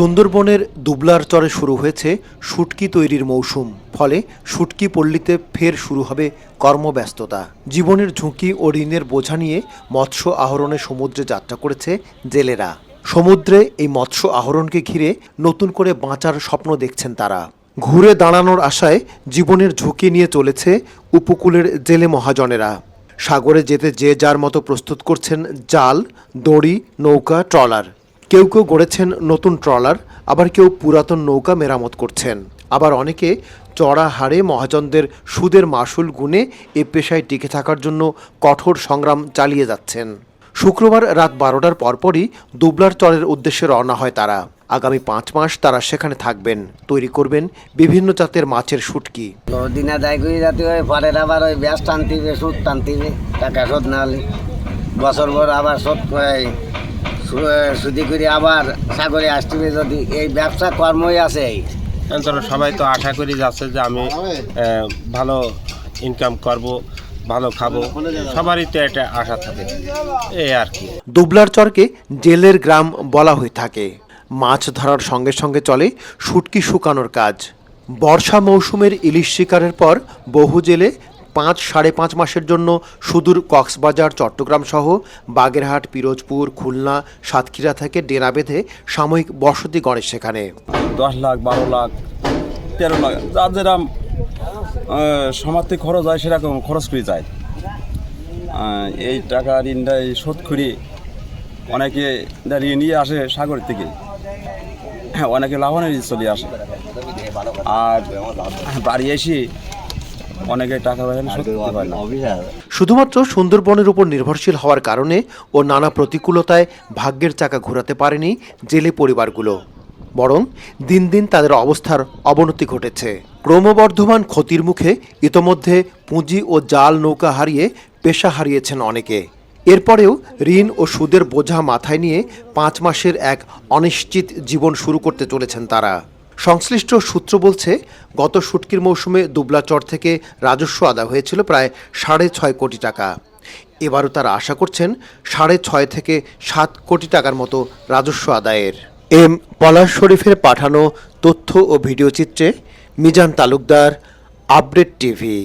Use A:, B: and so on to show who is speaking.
A: সুন্দরবনের দুবলার চরে শুরু হয়েছে শুটকি তৈরির মৌসুম। ফলে শুটকি পল্লীতে ফের শুরু হবে কর্মব্যস্ততা। জীবনের ঝুঁকি ও ঋণের বোঝা নিয়ে মৎস্য আহরণে সমুদ্রে যাত্রা করেছে জেলেরা। সমুদ্রে এই মৎস্য আহরণকে ঘিরে নতুন করে বাঁচার স্বপ্ন দেখছেন তারা। ঘুরে দাঁড়ানোর আশায় জীবনের ঝুঁকি নিয়ে চলেছে উপকূলের জেলে মহাজনেরা। সাগরে যেতে যে যার মতো প্রস্তুত করছেন জাল, দড়ি, নৌকা, ট্রলার। কেউ কেউ গড়েছেন নতুন ট্রলার, আবার কেউ পুরাতন নৌকা মেরামত করছেন। আবার অনেকে চড়া হারে মহাজনদের সুদের মাসুল গুনে এ পেশায় টিকে থাকার জন্য কঠোর সংগ্রাম চালিয়ে যাচ্ছেন। শুক্রবার রাত বারোটার পরপরই দুবলার চরের উদ্দেশ্যে রওনা হয় তারা। আগামী পাঁচ মাস তারা সেখানে থাকবেন। তৈরি করবেন বিভিন্ন জাতের মাছের শুটকি।
B: দিনা আবার ওই সুদ বছর ভর আবার সুদি করে আবার সাগরে আসতিবে যদি এই ব্যবসা কর্মই আছে।
C: সবাই তো আশা করি যাচ্ছে যে আমি ভালো ইনকাম করব ভালো খাব। সবারই তো একটা আশা থাকে। এই আর কি।
A: দুবলার চরকে জেলের গ্রাম বলা হয়ে থাকে। মাছ ধরার সঙ্গে সঙ্গে চলে শুটকি শুকানোর কাজ। বর্ষা মৌসুমের ইলিশ শিকারের পর বহু জেলে পাঁচ সাড়ে পাঁচ মাসের জন্য সুদূর কক্সবাজার চট্টগ্রাম সহ বাগেরহাট পিরোজপুর খুলনা সাতক্ষীরা থেকে ডেরা বেঁধে সাময়িক বসতি গড়ে সেখানে।
D: দশ লাখ বারো লাখ তেরো লাখ যার যেরকম সমাজতে খরচ হয় সেরকম খরচ করে যায়। এই টাকা ঋণটা শোধ করে অনেকে ঋণ নিয়ে আসে সাগর থেকে হ্যাঁ, অনেকে লাভবানের চলে আসে। আর বাড়ি এসে অনেকে টাকা পয়সা
A: শুধুমাত্র সুন্দরবনের উপর নির্ভরশীল হওয়ার কারণে ও নানা প্রতিকূলতায় ভাগ্যের চাকা ঘোরাতে পারেনি জেলে পরিবারগুলো। বরং দিন দিন তাদের অবস্থার অবনতি ঘটেছে। ক্রমবর্ধমান ক্ষতির মুখে ইতোমধ্যে পুঁজি ও জাল নৌকা হারিয়ে পেশা হারিয়েছেন অনেকে। এরপরেও ঋণ ও সুদের বোঝা মাথায় নিয়ে পাঁচ মাসের এক অনিশ্চিত জীবন শুরু করতে চলেছেন তারা। সংশ্লিষ্ট সূত্র বলছে, গত শুটকির মৌসুমে দুবলাচর থেকে রাজস্ব আদায় হয়েছিল প্রায় সাড়ে ছয় কোটি টাকা। এবারও তারা আশা করছেন, সাড়ে ছয় থেকে সাত কোটি টাকার মতো রাজস্ব আদায়ের। এম পলাশ শরীফের পাঠানো তথ্য ও ভিডিও চিত্রে মিজান তালুকদার, আপডেট টিভি।